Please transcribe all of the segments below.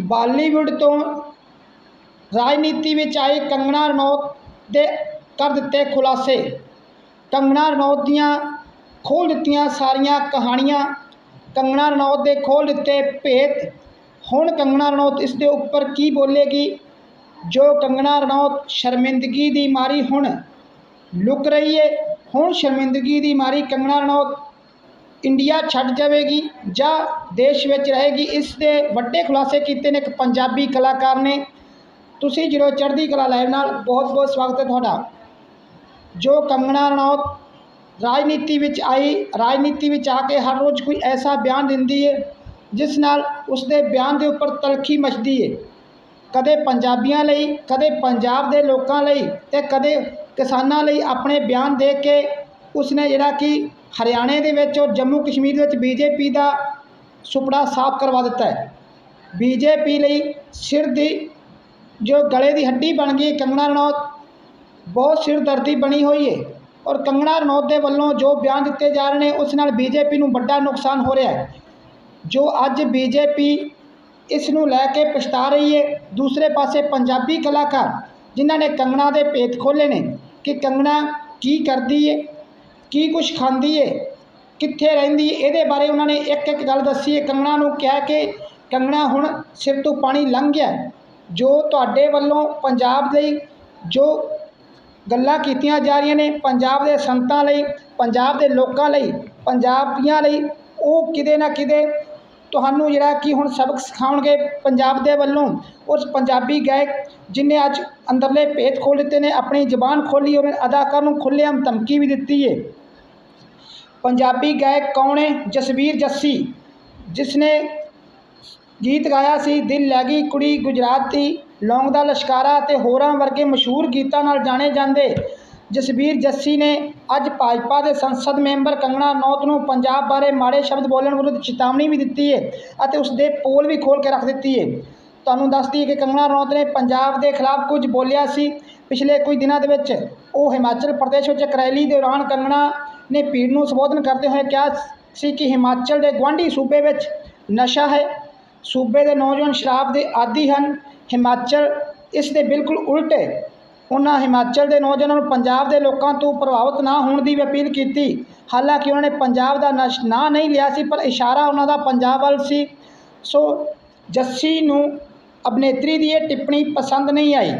ਬਾਲੀਵੁੱਡ ਤੋਂ ਰਾਜਨੀਤੀ ਵਿੱਚ ਆਏ ਕੰਗਣਾ ਰਣੌਤ ਦੇ ਕਰ ਦਿੱਤੇ ਖੁਲਾਸੇ। ਕੰਗਣਾ ਰਣੌਤ ਦੀਆਂ ਖੋਲ੍ਹ ਦਿੱਤੀਆਂ ਸਾਰੀਆਂ ਕਹਾਣੀਆਂ ਕੰਗਣਾ ਰਣੌਤ ਦੇ ਖੋਲ੍ਹ ਦਿੱਤੇ ਭੇਤ। ਹੁਣ ਕੰਗਣਾ ਰਣੌਤ ਇਸ ਦੇ ਉੱਪਰ ਕੀ ਬੋਲੇਗੀ? ਜੋ ਕੰਗਣਾ ਰਣੌਤ ਸ਼ਰਮਿੰਦਗੀ ਦੀ ਮਾਰੀ ਹੁਣ ਲੁਕ ਰਹੀ ਏ। ਹੁਣ ਸ਼ਰਮਿੰਦਗੀ ਦੀ ਮਾਰੀ ਕੰਗਣਾ ਰਣੌਤ ਇੰਡੀਆ ਛੱਡ ਜਾਵੇਗੀ ਜਾਂ ਦੇਸ਼ ਵਿੱਚ ਰਹੇਗੀ, ਇਸ ਦੇ ਵੱਡੇ ਖੁਲਾਸੇ ਕੀਤੇ ਨੇ ਇੱਕ ਪੰਜਾਬੀ ਕਲਾਕਾਰ ਨੇ। ਤੁਸੀਂ ਜਦੋਂ ਚੜ੍ਹਦੀ ਕਲਾ ਲਾਈਵ ਨਾਲ, ਬਹੁਤ ਬਹੁਤ ਸਵਾਗਤ ਹੈ ਤੁਹਾਡਾ। ਜੋ ਕੰਗਣਾ ਰਣੌਤ ਰਾਜਨੀਤੀ ਵਿੱਚ ਆਈ, ਰਾਜਨੀਤੀ ਵਿੱਚ ਆ ਕੇ ਹਰ ਰੋਜ਼ ਕੋਈ ਐਸਾ ਬਿਆਨ ਦਿੰਦੀ ਹੈ ਜਿਸ ਨਾਲ ਉਸ ਦੇ ਬਿਆਨ ਦੇ ਉੱਪਰ ਤਲਖੀ ਮਚਦੀ ਹੈ ਕਦੇ ਪੰਜਾਬੀਆਂ ਲਈ, ਕਦੇ ਪੰਜਾਬ ਦੇ ਲੋਕਾਂ ਲਈ ਤੇ ਕਦੇ ਕਿਸਾਨਾਂ ਲਈ ਆਪਣੇ ਬਿਆਨ ਦੇ ਕੇ ਉਸਨੇ ਜਿਹੜਾ ਕਿ ਹਰਿਆਣੇ ਦੇ ਵਿੱਚ ਔਰ ਜੰਮੂ ਕਸ਼ਮੀਰ ਦੇ ਵਿੱਚ ਬੀਜੇਪੀ ਦਾ ਸੁਪੜਾ ਸਾਫ਼ ਕਰਵਾ ਦਿੱਤਾ ਹੈ। ਬੀਜੇਪੀ ਲਈ ਸਿਰ ਦੀ ਜੋ ਗਲੇ ਦੀ ਹੱਡੀ ਬਣ ਗਈ ਕੰਗਣਾ ਰਣੌਤ, ਬਹੁਤ ਸਿਰਦਰਦੀ ਬਣੀ ਹੋਈ ਹੈ ਔਰ ਕੰਗਣਾ ਰਣੌਤ ਦੇ ਵੱਲੋਂ ਜੋ ਬਿਆਨ ਦਿੱਤੇ ਜਾ ਰਹੇ ਨੇ, ਉਸ ਨਾਲ ਬੀਜੇਪੀ ਨੂੰ ਵੱਡਾ ਨੁਕਸਾਨ ਹੋ ਰਿਹਾ ਹੈ। ਜੋ ਅੱਜ ਬੀਜੇਪੀ ਇਸ ਨੂੰ ਲੈ ਕੇ ਪਛਤਾ ਰਹੀ ਹੈ, ਦੂਸਰੇ ਪਾਸੇ ਪੰਜਾਬੀ ਕਲਾਕਾਰ ਜਿਨ੍ਹਾਂ ਨੇ ਕੰਗਣਾ ਦੇ ਭੇਤ ਖੋਲ੍ਹੇ ਨੇ ਕਿ ਕੰਗਣਾ ਕੀ ਕਰਦੀ ਹੈ ਕੀ ਕੁਛ ਖਾਂਦੀ ਏ? ਕਿੱਥੇ ਰਹਿੰਦੀ ਹੈ ਇਹਦੇ ਬਾਰੇ ਉਹਨਾਂ ਨੇ ਇੱਕ ਇੱਕ ਗੱਲ ਦੱਸੀ ਹੈ ਕੰਗਣਾ ਨੂੰ ਕਿਹਾ ਕਿ, ਕੰਗਣਾ, ਹੁਣ ਸਿਰ ਤੋਂ ਪਾਣੀ ਲੰਘ ਗਿਆ ਜੋ ਤੁਹਾਡੇ ਵੱਲੋਂ ਪੰਜਾਬ ਲਈ ਜੋ ਗੱਲਾਂ ਕੀਤੀਆਂ ਜਾ ਰਹੀਆਂ ਨੇ, ਪੰਜਾਬ ਦੇ ਸੰਤਾਂ ਲਈ, ਪੰਜਾਬ ਦੇ ਲੋਕਾਂ ਲਈ, ਪੰਜਾਬੀਆਂ ਲਈ, ਉਹ ਕਿਤੇ ਨਾ ਕਿਤੇ ਤੁਹਾਨੂੰ ਜਿਹੜਾ ਕਿ ਹੁਣ ਸਬਕ ਸਿਖਾਉਣਗੇ ਪੰਜਾਬ ਦੇ ਵੱਲੋਂ, ਉਸ ਪੰਜਾਬੀ ਗਾਇਕ ਜਿਨੇ ਅੱਜ ਅੰਦਰਲੇ ਭੇਤ ਖੋਲ੍ਹ ਦਿੱਤੇ ਨੇ, ਆਪਣੀ ਜ਼ਬਾਨ ਖੋਲੀ ਔਰ ਅਦਾਕਾਰ ਨੂੰ ਖੁੱਲ੍ਹੇਆਮ ਧਮਕੀ ਵੀ ਦਿੱਤੀ ਹੈ ਪੰਜਾਬੀ ਗਾਇਕ ਕੌਣ ਹੈ ਜਸਵੀਰ ਜੱਸੀ ਜਿਸ ਨੇ ਗੀਤ ਗਾਇਆ ਸੀ, ਦਿਲ ਲੈ ਗਈ ਕੁੜੀ ਗੁਜਰਾਤ ਦੀ ਲੌਂਗ ਦਾ ਲਸ਼ਕਾਰਾ ਅਤੇ ਹੋਰਾਂ ਵਰਗੇ ਮਸ਼ਹੂਰ ਗੀਤਾਂ ਨਾਲ ਜਾਣੇ ਜਾਂਦੇ। ਜਸਬੀਰ ਜੱਸੀ ਨੇ ਅੱਜ ਭਾਜਪਾ ਦੇ ਸੰਸਦ ਮੈਂਬਰ ਕੰਗਣਾ ਰਣੌਤ ਨੂੰ ਪੰਜਾਬ ਬਾਰੇ ਮਾੜੇ ਸ਼ਬਦ ਬੋਲਣ ਵਿਰੁੱਧ ਚੇਤਾਵਨੀ ਵੀ ਦਿੱਤੀ ਹੈ ਅਤੇ ਉਸ ਦੇ ਪੋਲ ਵੀ ਖੋਲ੍ਹ ਕੇ ਰੱਖ ਦਿੱਤੀ ਹੈ ਤੁਹਾਨੂੰ ਦੱਸਦੀ ਹੈ ਕਿ ਕੰਗਣਾ ਰਣੌਤ ਨੇ ਪੰਜਾਬ ਦੇ ਖਿਲਾਫ ਕੁਝ ਬੋਲਿਆ ਸੀ ਪਿਛਲੇ ਕੁਝ ਦਿਨਾਂ ਦੇ ਵਿੱਚ। ਉਹ ਹਿਮਾਚਲ ਪ੍ਰਦੇਸ਼ ਵਿੱਚ ਇੱਕ ਰੈਲੀ ਦੌਰਾਨ ਕੰਗਣਾ ਨੇ ਭੀੜ ਨੂੰ ਸੰਬੋਧਨ ਕਰਦੇ ਹੋਏ ਕਿਹਾ ਸੀ ਕਿ ਹਿਮਾਚਲ ਦੇ ਗੁਆਂਢੀ ਸੂਬੇ ਵਿੱਚ ਨਸ਼ਾ ਹੈ। ਸੂਬੇ ਦੇ ਨੌਜਵਾਨ ਸ਼ਰਾਬ ਦੇ ਆਦੀ ਹਨ। ਹਿਮਾਚਲ ਇਸ ਦੇ ਬਿਲਕੁਲ ਉਲਟ ਉਹਨਾਂ ਹਿਮਾਚਲ ਦੇ ਨੌਜਵਾਨਾਂ ਨੂੰ ਪੰਜਾਬ ਦੇ ਲੋਕਾਂ ਤੋਂ ਪ੍ਰਭਾਵਿਤ ਨਾ ਹੋਣ ਦੀ ਵੀ ਅਪੀਲ ਕੀਤੀ। ਹਾਲਾਂਕਿ ਉਹਨਾਂ ਨੇ ਪੰਜਾਬ ਦਾ ਨਸ਼ ਨਾਂ ਨਹੀਂ ਲਿਆ ਸੀ, ਪਰ ਇਸ਼ਾਰਾ ਉਹਨਾਂ ਦਾ ਪੰਜਾਬ ਵੱਲ ਸੀ। ਸੋ ਜੱਸੀ ਨੂੰ ਅਭਿਨੇਤਰੀ ਦੀ ਇਹ ਟਿੱਪਣੀ ਪਸੰਦ ਨਹੀਂ ਆਈ।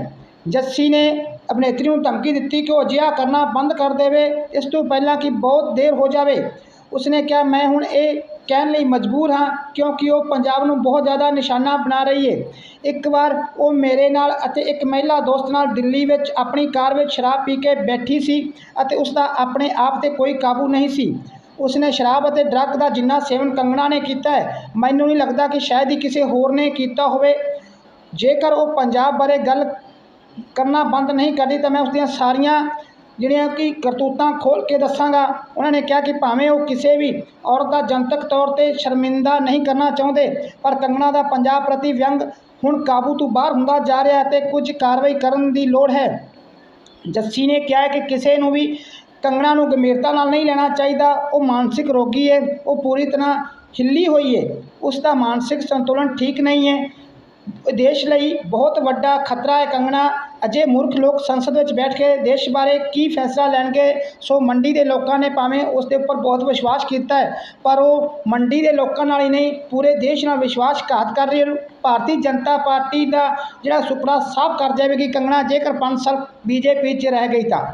ਜੱਸੀ ਨੇ ਅਭਿਨੇਤਰੀ ਨੂੰ ਧਮਕੀ ਦਿੱਤੀ ਕਿ ਉਹ ਅਜਿਹਾ ਕਰਨਾ ਬੰਦ ਕਰ ਦੇਵੇ। ਇਸ ਤੋਂ ਪਹਿਲਾਂ ਕਿ ਬਹੁਤ ਦੇਰ ਹੋ ਜਾਵੇ। ਉਸਨੇ ਕਿਹਾ, ਮੈਂ ਹੁਣ ਇਹ ਕਹਿਣ ਲਈ ਮਜਬੂਰ ਹਾਂ ਕਿਉਂਕਿ ਉਹ ਪੰਜਾਬ ਨੂੰ ਬਹੁਤ ਜ਼ਿਆਦਾ ਨਿਸ਼ਾਨਾ ਬਣਾ ਰਹੀ ਹੈ ਇੱਕ ਵਾਰ ਉਹ ਮੇਰੇ ਨਾਲ ਅਤੇ ਇੱਕ ਮਹਿਲਾ ਦੋਸਤ ਨਾਲ ਦਿੱਲੀ ਵਿੱਚ ਆਪਣੀ ਕਾਰ ਵਿੱਚ ਸ਼ਰਾਬ ਪੀ ਕੇ ਬੈਠੀ ਸੀ ਅਤੇ ਉਸ ਦਾ ਆਪਣੇ ਆਪ ਤੇ ਕੋਈ ਕਾਬੂ ਨਹੀਂ ਸੀ। ਉਸਨੇ ਸ਼ਰਾਬ ਅਤੇ ਡਰੱਗ ਦਾ ਜਿੰਨਾ ਸੇਵਨ ਕੰਗਣਾ ਨੇ ਕੀਤਾ ਹੈ, ਮੈਨੂੰ ਨਹੀਂ ਲੱਗਦਾ ਕਿ ਸ਼ਾਇਦ ਹੀ ਕਿਸੇ ਹੋਰ ਨੇ ਕੀਤਾ ਹੋਵੇ। ਜੇਕਰ ਉਹ ਪੰਜਾਬ ਬਾਰੇ ਗੱਲ ਕਰਨਾ ਬੰਦ ਨਹੀਂ ਕਰਦੀ ਤਾਂ ਮੈਂ ਉਸ ਦੀਆਂ ਸਾਰੀਆਂ ਜਿਹੜੀਆਂ ਕਿ ਕਰਤੂਤਾਂ ਖੋਲ੍ਹ ਕੇ ਦੱਸਾਂਗਾ, ਉਹਨਾਂ ਨੇ ਕਿਹਾ ਕਿ ਭਾਵੇਂ ਉਹ ਕਿਸੇ ਵੀ ਔਰਤ ਦਾ ਜਨਤਕ ਤੌਰ ਤੇ ਸ਼ਰਮਿੰਦਾ ਨਹੀਂ ਕਰਨਾ ਚਾਹੁੰਦੇ, ਪਰ ਕੰਗਣਾ ਦਾ ਪੰਜਾਬ ਪ੍ਰਤੀ ਵਿਅੰਗ ਹੁਣ ਕਾਬੂ ਤੋਂ ਬਾਹਰ ਹੁੰਦਾ ਜਾ ਰਿਹਾ ਹੈ ਤੇ ਕੁਝ ਕਾਰਵਾਈ ਕਰਨ ਦੀ ਲੋੜ ਹੈ। ਜੱਸੀ ਨੇ ਕਿਹਾ ਕਿ ਕਿਸੇ ਨੂੰ ਵੀ ਕੰਗਣਾ ਨੂੰ ਗੰਭੀਰਤਾ ਨਾਲ ਨਹੀਂ ਲੈਣਾ ਚਾਹੀਦਾ, ਉਹ ਮਾਨਸਿਕ ਰੋਗੀ ਹੈ, ਉਹ ਪੂਰੀ ਤਰ੍ਹਾਂ ਹਿੱਲੀ ਹੋਈ ਹੈ, ਉਸ ਦਾ ਮਾਨਸਿਕ ਸੰਤੁਲਨ ਠੀਕ ਨਹੀਂ ਹੈ। ਦੇਸ਼ ਲਈ ਬਹੁਤ ਵੱਡਾ ਖਤਰਾ ਹੈ ਕੰਗਣਾ ਅਜੇ ਮੂਰਖ ਲੋਕ ਸੰਸਦ ਵਿੱਚ ਬੈਠ ਕੇ ਦੇਸ਼ ਬਾਰੇ ਕੀ ਫੈਸਲਾ ਲੈਣਗੇ, ਸੋ ਮੰਡੀ ਦੇ ਲੋਕਾਂ ਨੇ ਭਾਵੇਂ ਉਸ ਦੇ ਉੱਪਰ ਬਹੁਤ ਵਿਸ਼ਵਾਸ ਕੀਤਾ ਹੈ, ਪਰ ਉਹ ਮੰਡੀ ਦੇ ਲੋਕਾਂ ਨਾਲ ਹੀ ਨਹੀਂ, ਪੂਰੇ ਦੇਸ਼ ਨਾਲ ਵਿਸ਼ਵਾਸਘਾਤ ਕਰ ਰਹੀ ਹੈ। ਭਾਰਤੀ ਜਨਤਾ ਪਾਰਟੀ ਦਾ ਜਿਹੜਾ ਸੁਪਨਾ ਸਾਫ਼ ਕਰ ਜਾਵੇਗੀ ਕੰਗਣਾ, ਜੇਕਰ 5 ਸਾਲ ਬੀਜੇਪੀ 'ਚ ਰਹਿ ਗਈ ਤਾਂ।